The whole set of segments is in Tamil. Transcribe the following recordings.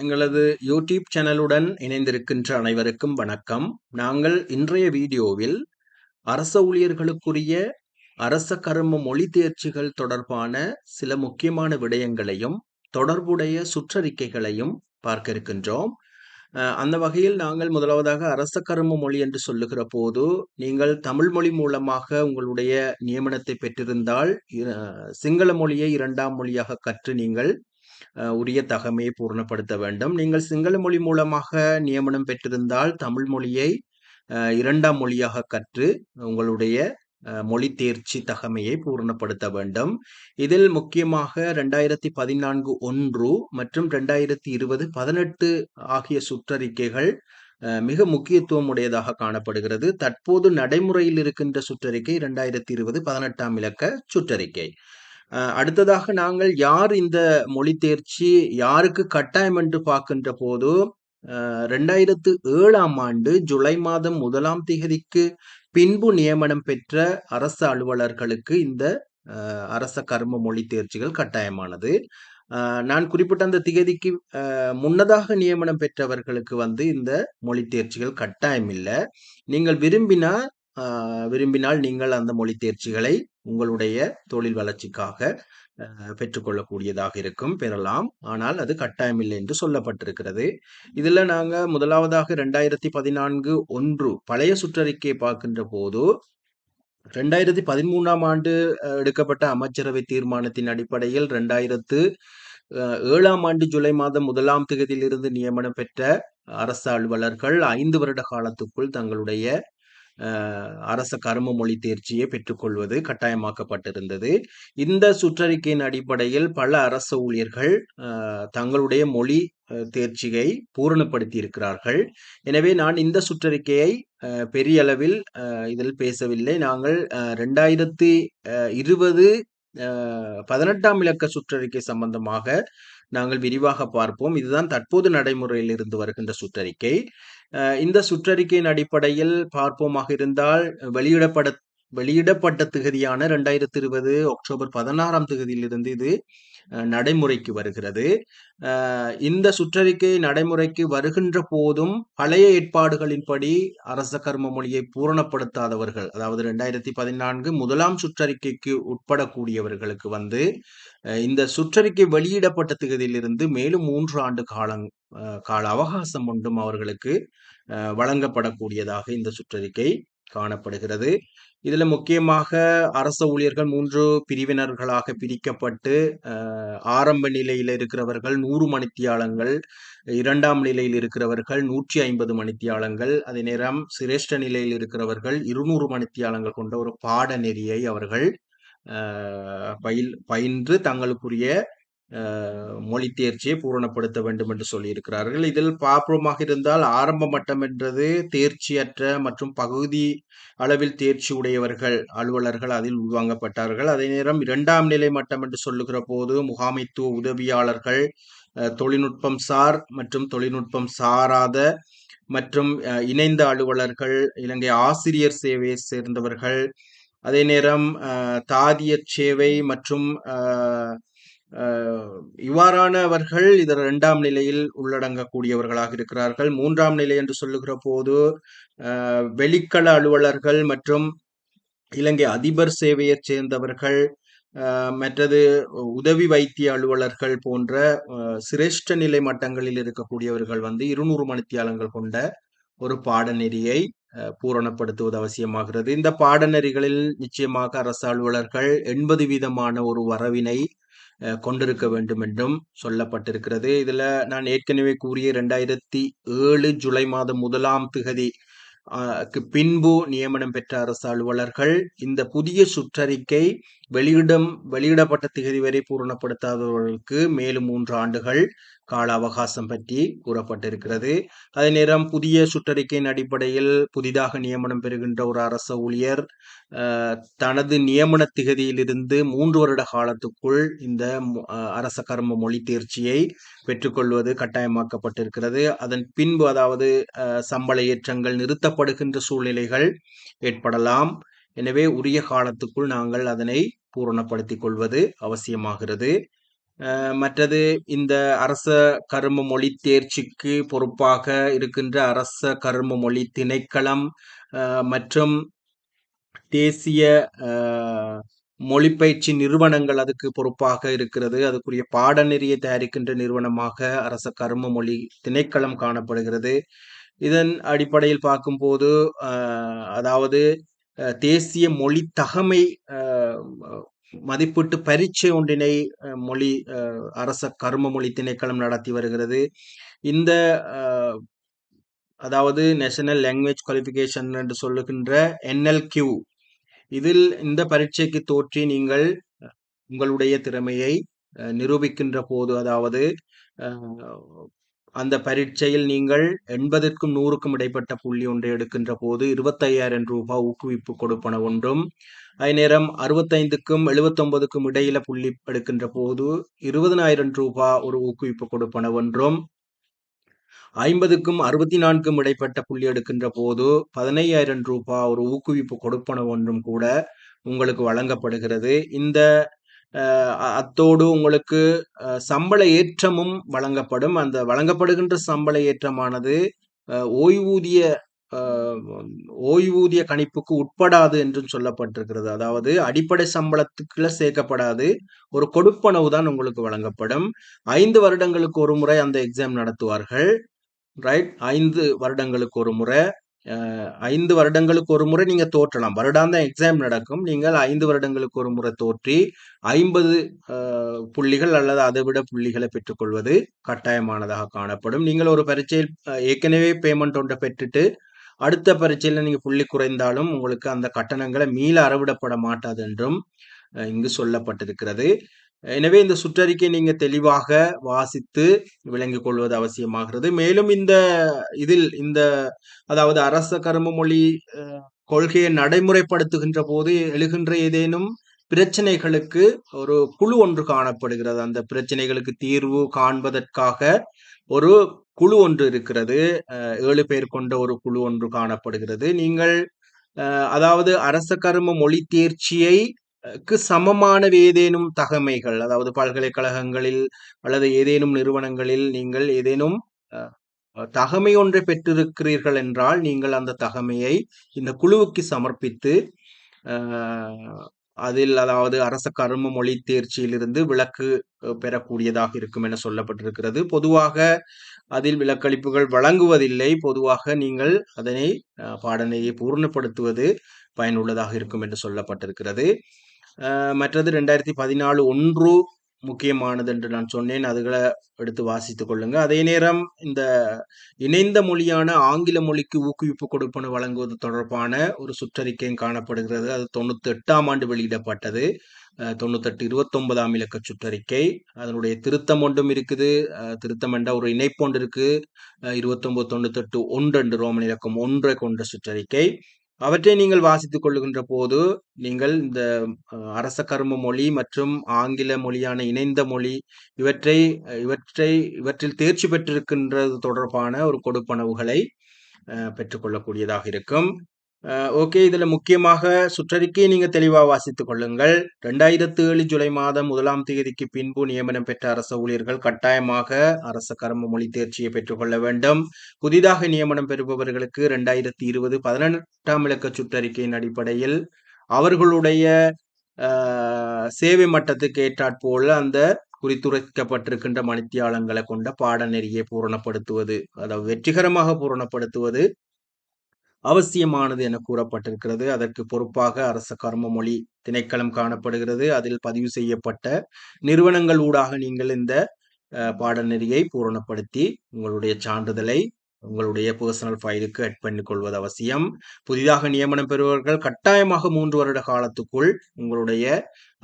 எங்களது யூடியூப் சேனலுடன் இணைந்திருக்கின்ற அனைவருக்கும் வணக்கம். நாங்கள் இன்றைய வீடியோவில் அரச ஊழியர்களுக்குரிய அரச கரும மொழி தேர்ச்சிகள் தொடர்பான சில முக்கியமான விடயங்களையும் தொடர்புடைய சுற்றறிக்கைகளையும் பார்க்க இருக்கின்றோம். அந்த வகையில் நாங்கள் முதலாவதாக அரச கரும மொழி என்று சொல்லுகிற போது நீங்கள் தமிழ் மொழி மூலமாக உங்களுடைய நியமனத்தை பெற்றிருந்தால் சிங்கள மொழியை இரண்டாம் மொழியாக கற்று நீங்கள் உரிய தகமையை பூர்ணப்படுத்த வேண்டும். நீங்கள் சிங்கள மொழி மூலமாக நியமனம் பெற்றிருந்தால் தமிழ் மொழியை இரண்டாம் மொழியாக கற்று உங்களுடைய மொழி தேர்ச்சி தகமையை பூர்ணப்படுத்த வேண்டும். இதில் முக்கியமாக ரெண்டாயிரத்தி பதினான்கு ஒன்று மற்றும் ரெண்டாயிரத்தி இருபது பதினெட்டு ஆகிய சுற்றறிக்கைகள் மிக முக்கியத்துவம் உடையதாக காணப்படுகிறது. தற்போது நடைமுறையில் இருக்கின்ற சுற்றறிக்கை இரண்டாயிரத்தி இருபது பதினெட்டாம் இலக்க சுற்றறிக்கை. அடுத்ததாக நாங்கள் யார் இந்த மொழி தேர்ச்சி யாருக்கு கட்டாயம் என்று பார்க்கின்ற போது ரெண்டாயிரத்து ஏழாம் ஆண்டு ஜூலை மாதம் முதலாம் திகதிக்கு பின்பு நியமனம் பெற்ற அரசு அலுவலர்களுக்கு இந்த அரச கர்ம மொழி தேர்ச்சிகள் கட்டாயமானது. நான் குறிப்பிட்ட அந்த திகதிக்கு முன்னதாக நியமனம் பெற்றவர்களுக்கு வந்து இந்த மொழி தேர்ச்சிகள் கட்டாயம் இல்லை நீங்கள் விரும்பினா விரும்பினால் நீங்கள் அந்த மொழி தேர்ச்சிகளை உங்களுடைய தொழில் வளர்ச்சிக்காக பெற்றுக்கொள்ளக்கூடியதாக இருக்கும் பெறலாம். ஆனால் அது கட்டாயமில்லை என்று சொல்லப்பட்டிருக்கிறது. இதுல நாங்க முதலாவதாக ரெண்டாயிரத்தி பதினான்கு ஒன்று பழைய சுற்றறிக்கையை பார்க்கின்ற போது ரெண்டாயிரத்தி பதிமூணாம் ஆண்டு எடுக்கப்பட்ட அமைச்சரவை தீர்மானத்தின் அடிப்படையில் ரெண்டாயிரத்து ஏழாம் ஆண்டு ஜூலை மாதம் முதலாம் தேதியிலிருந்து நியமனம் பெற்ற அரசு அலுவலர்கள் ஐந்து வருட காலத்துக்குள் தங்களுடைய அரச கரும மொழி தேர்ச்சியை பெற்றுக்கொள்வது கட்டாயமாக்கப்பட்டிருந்தது. இந்த சுற்றறிக்கையின் அடிப்படையில் பல அரச ஊழியர்கள் தங்களுடைய மொழி தேர்ச்சியை பூரணப்படுத்தி இருக்கிறார்கள் எனவே நான் இந்த சுற்றறிக்கையை பெரிய அளவில் இதில் பேசவில்லை. நாங்கள் ரெண்டாயிரத்தி இருபது பதினெட்டாம் இலக்க சுற்றறிக்கை சம்பந்தமாக நாங்கள் விரிவாக பார்ப்போம். இதுதான் தற்போது நடைமுறையில் இருந்து வருகின்ற சுற்றறிக்கை. அஹ், இந்த சுற்றறிக்கையின் அடிப்படையில் பார்ப்போமாக இருந்தால் வெளியிடப்பட வெளியிடப்பட்ட திகதியான ரெண்டாயிரத்தி இருபது அக்டோபர் பதினாறாம் திகதியிலிருந்து இது நடைமுறைக்கு வருகிறது. இந்த சுற்றறிக்கை நடைமுறைக்கு வருகின்ற போதும் பழைய ஏற்பாடுகளின்படி அரச கர்ம மொழியை பூரணப்படுத்தாதவர்கள் அதாவது ரெண்டாயிரத்தி பதினான்கு முதலாம் சுற்றறிக்கைக்கு உட்படக்கூடியவர்களுக்கு வந்து இந்த சுற்றறிக்கை வெளியிடப்பட்ட திகதியிலிருந்து மேலும் மூன்று ஆண்டு காலம் கால அவகாசம் ஒன்றும் அவர்களுக்கு வழங்கப்படக்கூடியதாக இந்த சுற்றறிக்கை காணப்படுகிறது. இதில் முக்கியமாக அரச ஊழியர்கள் மூன்று பிரிவினர்களாக பிரிக்கப்பட்டு ஆரம்ப நிலையில் இருக்கிறவர்கள் நூறு மணித்தியாலங்கள் இரண்டாம் நிலையில் இருக்கிறவர்கள் நூற்றி ஐம்பது மணித்தியாலங்கள் அதே நேரம் சிரேஷ்ட நிலையில் இருக்கிறவர்கள் இருநூறு மணித்தியாலங்கள் கொண்ட ஒரு பாடநெறியை அவர்கள் பயில் பயின்று தங்களுக்குரிய மொழி தேர்ச்சியை பூரணப்படுத்த வேண்டும் என்று சொல்லியிருக்கிறார்கள். இதில் பார்ப்போமாக இருந்தால் ஆரம்ப மட்டம் என்றது தேர்ச்சியற்ற மற்றும் பகுதி அளவில் தேர்ச்சி உடையவர்கள் அலுவலர்கள் அதில் உள்வாங்கப்பட்டார்கள். அதே நேரம் இரண்டாம் நிலை மட்டம் என்று சொல்லுகிற போது முகாமைத்துவ உதவியாளர்கள் தொழில்நுட்பம் சார் மற்றும் தொழில்நுட்பம் சாராத மற்றும் இணைந்த அலுவலர்கள் இலங்கை ஆசிரியர் சேவையை சேர்ந்தவர்கள். அதே நேரம் தாதிய சேவை மற்றும் அஹ், இவ்வாறானவர்கள் இதர் இரண்டாம் நிலையில் உள்ளடங்கக்கூடியவர்களாக இருக்கிறார்கள். மூன்றாம் நிலை என்று சொல்லுகிற போது வெளிக்கள அலுவலர்கள் மற்றும் இலங்கை அதிபர் சேவையைச் சேர்ந்தவர்கள் மற்றது உதவி வைத்திய அலுவலர்கள் போன்ற சிரேஷ்ட நிலை மட்டங்களில் இருக்கக்கூடியவர்கள் வந்து இருநூறு மணித்தியாலங்கள் கொண்ட ஒரு பாடநெறியை பூரணப்படுத்துவது அவசியமாகிறது. இந்த பாடநெறிகளில் நிச்சயமாக அரசு அலுவலர்கள் எண்பது வீதமான ஒரு வரவினை கொண்டிருக்க வேண்டும் என்றும் சொல்லப்பட்டிருக்கிறது. இதுல நான் ஏற்கனவே கூறிய ரெண்டாயிரத்தி ஏழு ஜூலை மாதம் முதலாம் திகதி பின்பு நியமனம் பெற்ற அரசு அலுவலர்கள் இந்த புதிய சுற்றறிக்கை வெளியிடம் வெளியிடப்பட்ட திகதி வரை பூரணப்படுத்தாதவர்களுக்கு மேலும் மூன்று ஆண்டுகள் கால அவகாசம் பற்றி கூறப்பட்டிருக்கிறது. அதே நேரம் புதிய சுற்றறிக்கையின் அடிப்படையில் புதிதாக நியமனம் பெறுகின்ற ஒரு அரச ஊழியர் தனது நியமன திகதியிலிருந்து மூன்று வருட காலத்துக்குள் இந்த அரச கர்ம மொழி தேர்ச்சியை பெற்றுக்கொள்வது கட்டாயமாக்கப்பட்டிருக்கிறது. அதன் பின்பு அதாவது சம்பள ஏற்றங்கள் நிறுத்தப்படுகின்ற சூழ்நிலைகள் ஏற்படலாம். எனவே உரிய காலத்துக்குள் நாங்கள் அதனை பூரணப்படுத்திக் கொள்வது அவசியமாகிறது மற்றது இந்த அரச கரும மொழி தேர்ச்சிக்கு பொறுப்பாக இருக்கின்ற அரச கரும மொழி திணைக்களம் மற்றும் தேசிய மொழிப்பயிற்சி நிறுவனங்கள் அதுக்கு பொறுப்பாக இருக்கிறது. அதுக்குரிய பாடநெறியை தயாரிக்கின்ற நிறுவனமாக அரச கரும மொழி திணைக்களம் காணப்படுகிறது. இதன் அடிப்படையில் பார்க்கும்போது அதாவது தேசிய மொழி தகமை அஹ், மதிப்பீட்டு பரீட்சை ஒன்றினை மொழி அஹ், அரச கரும மொழி திணைக்களம் நடத்தி வருகிறது. இந்த அதாவது நேஷனல் லாங்குவேஜ் குவாலிஃபிகேஷன் என்று சொல்லுகின்ற என்எல்கியூ இதில் இந்த பரீட்சைக்கு தோற்றி நீங்கள் உங்களுடைய திறமையை அஹ், நிரூபிக்கின்ற போது அதாவது அந்த பரீட்சையில் நீங்கள் எண்பதற்கும் நூறுக்கும் இடைப்பட்ட புள்ளி ஒன்றை எடுக்கின்ற போது இருபத்தையாயிரம் ரூபாய் ஊக்குவிப்பு கொடுப்பன ஒன்றும். அதே நேரம் அறுபத்தைந்துக்கும் எழுபத்தொன்பதுக்கும் இடையில புள்ளி எடுக்கின்ற போது இருபதனாயிரம் ரூபாய் ஒரு ஊக்குவிப்பு கொடுப்பன ஒன்றும். ஐம்பதுக்கும் அறுபத்தி நான்கும் இடைப்பட்ட புள்ளி எடுக்கின்ற போது பதினையாயிரம் ரூபாய் ஒரு ஊக்குவிப்பு கொடுப்பன ஒன்றும் கூட உங்களுக்கு வழங்கப்படுகிறது. இந்த அத்தோடு உங்களுக்கு சம்பள ஏற்றமும் வழங்கப்படும். அந்த வழங்கப்படுகின்ற சம்பள ஏற்றமானது ஓய்வூதிய ஓய்வூதிய கணிப்புக்கு உட்படாது என்றும் சொல்லப்பட்டிருக்கிறது. அதாவது அடிப்படை சம்பளத்துக்குள்ள சேர்க்கப்படாது. ஒரு கொடுப்பனவு தான் உங்களுக்கு வழங்கப்படும். ஐந்து வருடங்களுக்கு ஒரு முறை அந்த எக்ஸாம் நடத்துவார்கள். ரைட்? ஐந்து வருடங்களுக்கு ஒரு முறை. ஐந்து வருடங்களுக்கு ஒரு முறை நீங்க தோற்றலாம். வருடாந்த எக்ஸாம் நடக்கும். நீங்கள் ஐந்து வருடங்களுக்கு ஒரு முறை தோற்றி ஐம்பது புள்ளிகள் அல்லது அதை விட புள்ளிகளை பெற்றுக்கொள்வது கட்டாயமானதாக காணப்படும். நீங்கள் ஒரு பரீட்சையில் ஏற்கனவே பேமெண்ட் ஒன்றை பெற்றுட்டு அடுத்த பரீட்சையில் நீங்க புள்ளி குறைந்தாலும் உங்களுக்கு அந்த கட்டணங்களை மீள அறவிடப்பட மாட்டாது என்றும் இங்கு சொல்லப்பட்டிருக்கிறது. எனவே இந்த சுற்றறிக்கை நீங்க தெளிவாக வாசித்து விளங்கிக் கொள்வது அவசியமாகிறது. மேலும் இந்த இதில் இந்த அதாவது அரச கரும மொழி கொள்கையை நடைமுறைப்படுத்துகின்ற போது எழுகின்ற ஏதேனும் பிரச்சனைகளுக்கு ஒரு குழு ஒன்று காணப்படுகிறது. அந்த பிரச்சனைகளுக்கு தீர்வு காண்பதற்காக ஒரு குழு ஒன்று இருக்கிறது. ஏழு பேர் கொண்ட ஒரு குழு ஒன்று காணப்படுகிறது. நீங்கள் அதாவது அரச கரும மொழி தேர்ச்சியை க்கு சமமான ஏதேனும் தகமைகள் அதாவது பல்கலைக்கழகங்களில் அல்லது ஏதேனும் நிறுவனங்களில் நீங்கள் ஏதேனும் தகமை ஒன்றை பெற்றிருக்கிறீர்கள் என்றால் நீங்கள் அந்த தகமையை இந்த குழுவுக்கு சமர்ப்பித்து அதில் அதாவது அரச கரும மொழி தேர்ச்சியிலிருந்து விலக்கு பெறக்கூடியதாக இருக்கும் என சொல்லப்பட்டிருக்கிறது. பொதுவாக அதில் விலக்களிப்புகள் வழங்குவதில்லை. பொதுவாக நீங்கள் அதனை அஹ், பாடநெறியை பூர்ணப்படுத்துவது பயனுள்ளதாக இருக்கும் என்று சொல்லப்பட்டிருக்கிறது. மற்றது ரெண்டாயிரத்தி பதினாலு ஒன்று முக்கியமானது என்று நான் சொன்னேன். அதுகளை எடுத்து வாசித்துக் கொள்ளுங்க. அதே நேரம் இந்த இணைந்த மொழியான ஆங்கில மொழிக்கு ஊக்குவிப்பு கொடுப்பன வழங்குவது தொடர்பான ஒரு சுற்றறிக்கையும் காணப்படுகிறது. அது தொண்ணூத்தி எட்டாம் ஆண்டு வெளியிடப்பட்டது. தொண்ணூத்தெட்டு இருபத்தொன்பதாம் இலக்க சுற்றறிக்கை. அதனுடைய திருத்தம் ஒன்றும் இருக்குது. திருத்தம் என்ற ஒரு இணைப்பு ஒன்று இருக்கு. இருபத்தொன்பது தொண்ணூத்தெட்டு ஒன்று என்று ரோமன் இலக்கம் ஒன்றை கொண்ட சுற்றறிக்கை. அவற்றை நீங்கள் வாசித்துக் கொள்ளுகின்ற போது நீங்கள் இந்த அரச கரும மொழி மற்றும் ஆங்கில மொழியான இணைந்த மொழி இவற்றை அஹ், இவற்றை இவற்றில் தேர்ச்சி பெற்றிருக்கின்றது தொடர்பான ஒரு கொடுப்பனவுகளை அஹ், பெற்றுக்கொள்ளக்கூடியதாக இருக்கும். ஓகே இதுல முக்கியமாக சுற்றறிக்கையை நீங்கள் தெளிவாக வாசித்துக் கொள்ளுங்கள். ரெண்டாயிரத்து ஏழு ஜூலை மாதம் முதலாம் தேதிக்கு பின்பு நியமனம் பெற்ற அரச ஊழியர்கள் கட்டாயமாக அரச கர்ம மொழி தேர்ச்சியை பெற்றுக்கொள்ள வேண்டும். புதிதாக நியமனம் பெறுபவர்களுக்கு ரெண்டாயிரத்தி இருபது பதினெட்டாம் இலக்க சுற்றறிக்கையின் அடிப்படையில் அவர்களுடைய ஆஹ், சேவை மட்டத்துக்கு ஏற்றாற்போல அந்த குறித்துரைக்கப்பட்டிருக்கின்ற மணித்தியாலங்களை கொண்ட பாடநெறியை பூரணப்படுத்துவது அதாவது வெற்றிகரமாக பூரணப்படுத்துவது அவசியமானது என கூறப்பட்டிருக்கிறது. அதற்கு பொறுப்பாக அரச கர்ம மொழி திணைக்களம் காணப்படுகிறது. அதில் பதிவு செய்யப்பட்ட நிறுவனங்கள் ஊடாக நீங்கள் இந்த பாடநெறியை பூரணப்படுத்தி உங்களுடைய சான்றிதழை உங்களுடைய பர்சனல் ஃபைலுக்கு அட் பண்ணிக்கொள்வது அவசியம். புதிதாக நியமனம் பெறுபவர்கள் கட்டாயமாக மூன்று வருட காலத்துக்குள் உங்களுடைய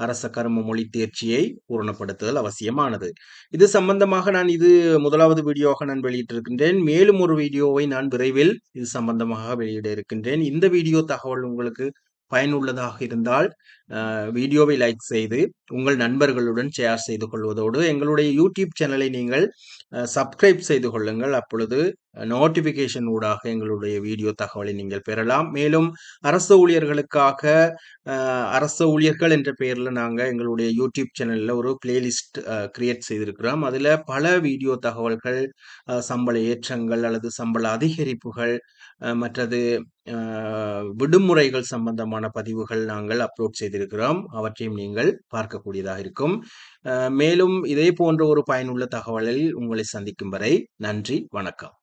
அரச கரும மொழி தேர்ச்சியை பூரணப்படுத்துதல் அவசியமானது. இது சம்பந்தமாக நான் இது முதலாவது வீடியோவாக நான் வெளியிட்டிருக்கின்றேன். மேலும் ஒரு வீடியோவை நான் விரைவில் இது சம்பந்தமாக வெளியிட இருக்கின்றேன். இந்த வீடியோ தகவல் உங்களுக்கு பயனுள்ளதாக இருந்தால் வீடியோவை லைக் செய்து உங்கள் நண்பர்களுடன் ஷேர் செய்து கொள்வதோடு எங்களுடைய யூடியூப் சேனலை நீங்கள் சப்ஸ்கிரைப் செய்து கொள்ளுங்கள். அப்பொழுது நோட்டிஃபிகேஷன் ஊடாக எங்களுடைய வீடியோ தகவலை நீங்கள் பெறலாம். மேலும் அரசு ஊழியர்களுக்காக அரசு ஊழியர்கள் என்ற பெயரில் நாங்கள் எங்களுடைய யூடியூப் சேனலில் ஒரு பிளேலிஸ்ட் கிரியேட் செய்திருக்கிறோம். அதில் பல வீடியோ தகவல்கள் சம்பள ஏற்றங்கள் அல்லது சம்பள அதிகரிப்புகள் மற்றது விடுமுறைகள் சம்பந்தமான பதிவுகள் நாங்கள் அப்லோட் செய்திருக்கிறோம். அவற்றையும் நீங்கள் பார்க்கக்கூடியதாக இருக்கும். மேலும் இதே போன்ற ஒரு பயனுள்ள தகவலில் உங்களை சந்திக்கும் வரை நன்றி வணக்கம்.